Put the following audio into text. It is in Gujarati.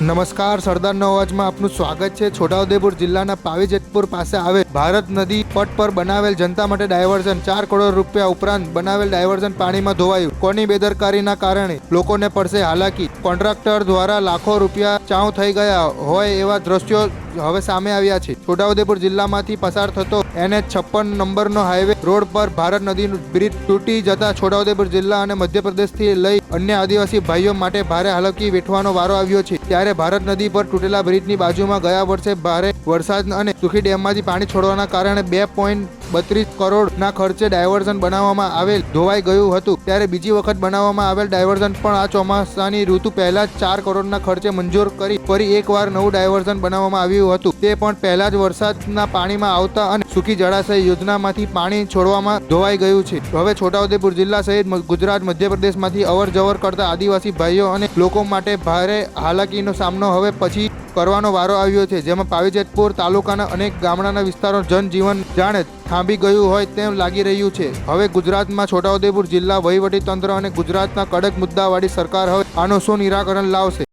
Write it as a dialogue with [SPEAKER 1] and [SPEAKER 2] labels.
[SPEAKER 1] નમસ્કાર સરદારનો અવાજમાં આપનું સ્વાગત છે. છોટાઉદેપુર જિલ્લાના પાવીજેતપુર પાસે આવેલ ભારત નદી પટ પર બનાવેલ જનતા માટે ડાયવર્ઝન ચાર કરોડ રૂપિયા ઉપરાંત બનાવેલ ડાયવર્ઝન પાણીમાં ધોવાયું. કોની બેદરકારીના કારણે લોકોને પડશે હાલાકી? કોન્ટ્રાક્ટર દ્વારા લાખો રૂપિયા ચાઉ થઈ ગયા હોય એવા દ્રશ્યો હવે સામે આવ્યા છે. છોટાઉદેપુર જિલ્લામાંથી પસાર થતો એને છપ્પન નંબરનો હાઈવે રોડ પર ભારત નદીનું બ્રિજ તૂટી જતા છોટાઉદેપુર જિલ્લા અને મધ્યપ્રદેશથી લઈ અન્ય આદિવાસી ભાઈઓ માટે ભારે હાલકી વેઠવાનો વારો આવ્યો છે. ત્યારે ભારત નદી પર તૂટેલા બ્રિજની બાજુમાં ગયા વર્ષે ભારે વરસાદ અને સુખી ડેમમાંથી પાણી છોડવાના કારણે બે પોઈન્ટ બત્રીસ કરોડના ખર્ચે ડાયવર્ઝન બનાવવામાં આવેલ ધોવાઈ ગયું હતું. ત્યારે બીજી વખત બનાવવામાં આવેલ ડાયવર્ઝન પણ આ ચોમાસાની ઋતુ પહેલા ચાર કરોડના ખર્ચે મંજૂર કરી ફરી એકવાર નવું ડાયવર્ઝન બનાવવામાં આવ્યું હતું. તે પણ પહેલા જ વરસાદના પાણીમાં આવતા અને સુકી જળાશય યોજનામાંથી પાણી છોડવામાં ધોવાઈ ગયું છે. હવે છોટાઉદેપુર જિલ્લા સહિત ગુજરાત, મધ્યપ્રદેશમાંથી અવર જવર કરતા આદિવાસી ભાઈઓ અને લોકો માટે ભારે હાલાકીનો સામનો હવે પછી કરવાનો વારો આવ્યો છે, જેમાં પાવીજેતપુર તાલુકાના અનેક ગામડાના વિસ્તારો જનજીવન જાણે થાંભી ગયું હોય તેમ લાગી રહ્યું છે. હવે ગુજરાતમાં છોટાઉદેપુર જિલ્લા વહીવટી તંત્ર અને ગુજરાતના કડક મુદ્દાવાળી સરકાર હવે આનું શું નિરાકરણ લાવશે.